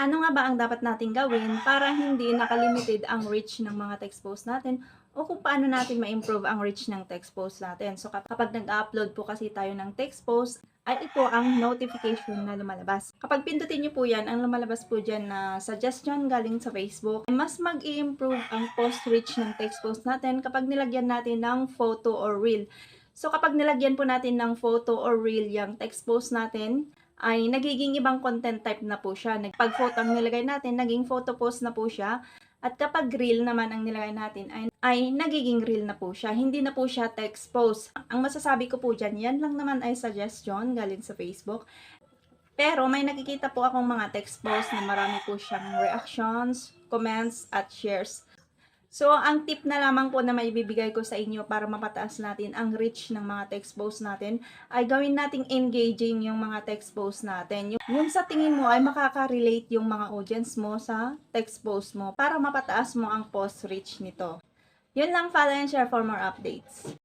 ano nga ba ang dapat nating gawin para hindi nakalimited ang reach ng mga text post natin o kung paano natin ma-improve ang reach ng text post natin. So kap- kapag nag-upload po kasi tayo ng text post, ay ito ang notification na lumalabas. Kapag pindutin nyo po yan, ang lumalabas po dyan na suggestion galing sa Facebook, mas mag improve ang post reach ng text post natin kapag nilagyan natin ng photo or reel. So kapag nilagyan po natin ng photo or reel yung text post natin, ay nagiging ibang content type na po siya. Pag photo ang nilagay natin, naging photo post na po siya. At kapag reel naman ang nilagay natin, ay, ay nagiging reel na po siya. Hindi na po siya text post. Ang masasabi ko po dyan, yan lang naman ay suggestion galing sa Facebook. Pero may nakikita po akong mga text post na marami po siyang reactions, comments, at shares. So, ang tip na lamang po na maibibigay ko sa inyo para mapataas natin ang reach ng mga text post natin ay gawin nating engaging yung mga text post natin. Yung, yung sa tingin mo ay makaka-relate yung mga audience mo sa text post mo para mapataas mo ang post reach nito. Yun lang, follow and share for more updates.